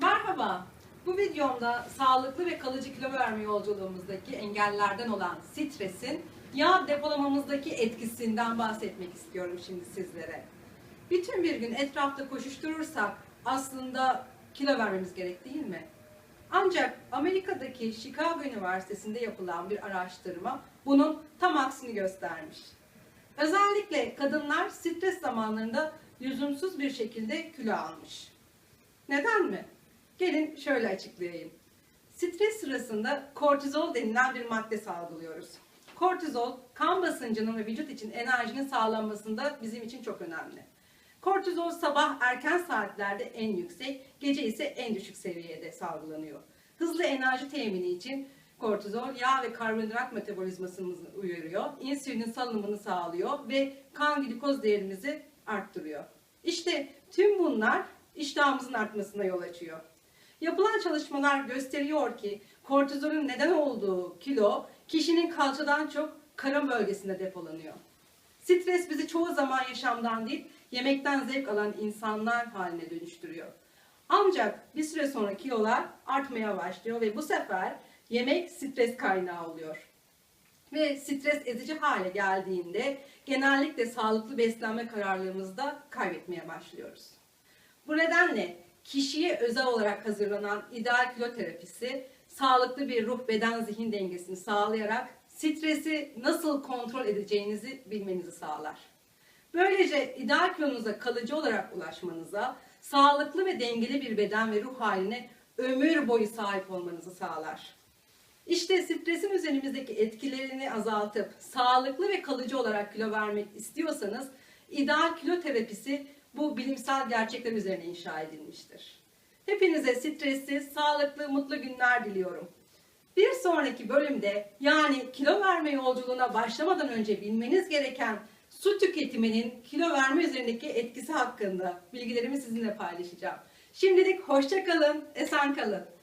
Merhaba. Bu videomda sağlıklı ve kalıcı kilo verme yolculuğumuzdaki engellerden olan stresin yağ depolamamızdaki etkisinden bahsetmek istiyorum şimdi sizlere. Bütün bir gün etrafta koşuşturursak aslında kilo vermemiz gerek değil mi? Ancak Amerika'daki Chicago Üniversitesi'nde yapılan bir araştırma bunun tam aksini göstermiş. Özellikle kadınlar stres zamanlarında lüzumsuz bir şekilde kilo almış. Neden mi? Gelin şöyle açıklayayım. Stres sırasında kortizol denilen bir madde salgılıyoruz. Kortizol kan basıncının ve vücut için enerjinin sağlanmasında bizim için çok önemli. Kortizol sabah erken saatlerde en yüksek, gece ise en düşük seviyede salgılanıyor. Hızlı enerji temini için kortizol yağ ve karbonhidrat metabolizmasını uyarıyor, insülinin salınımını sağlıyor ve kan glikoz değerimizi arttırıyor. İşte tüm bunlar iştahımızın artmasına yol açıyor. Yapılan çalışmalar gösteriyor ki kortizolün neden olduğu kilo kişinin kalçadan çok karın bölgesinde depolanıyor. Stres bizi çoğu zaman yaşamdan değil, yemekten zevk alan insanlar haline dönüştürüyor. Ancak bir süre sonra kilolar artmaya başlıyor ve bu sefer yemek stres kaynağı oluyor. Ve stres ezici hale geldiğinde genellikle sağlıklı beslenme kararlarımızı da kaybetmeye başlıyoruz. Bu nedenle kişiye özel olarak hazırlanan ideal kilo terapisi sağlıklı bir ruh beden zihin dengesini sağlayarak stresi nasıl kontrol edeceğinizi bilmenizi sağlar. Böylece ideal kilonuza kalıcı olarak ulaşmanıza, sağlıklı ve dengeli bir beden ve ruh haline ömür boyu sahip olmanızı sağlar. İşte stresin üzerimizdeki etkilerini azaltıp sağlıklı ve kalıcı olarak kilo vermek istiyorsanız ideal kilo terapisi bu bilimsel gerçekler üzerine inşa edilmiştir. Hepinize stressiz, sağlıklı, mutlu günler diliyorum. Bir sonraki bölümde yani kilo verme yolculuğuna başlamadan önce bilmeniz gereken su tüketiminin kilo verme üzerindeki etkisi hakkında bilgilerimi sizinle paylaşacağım. Şimdilik hoşça kalın, esen kalın.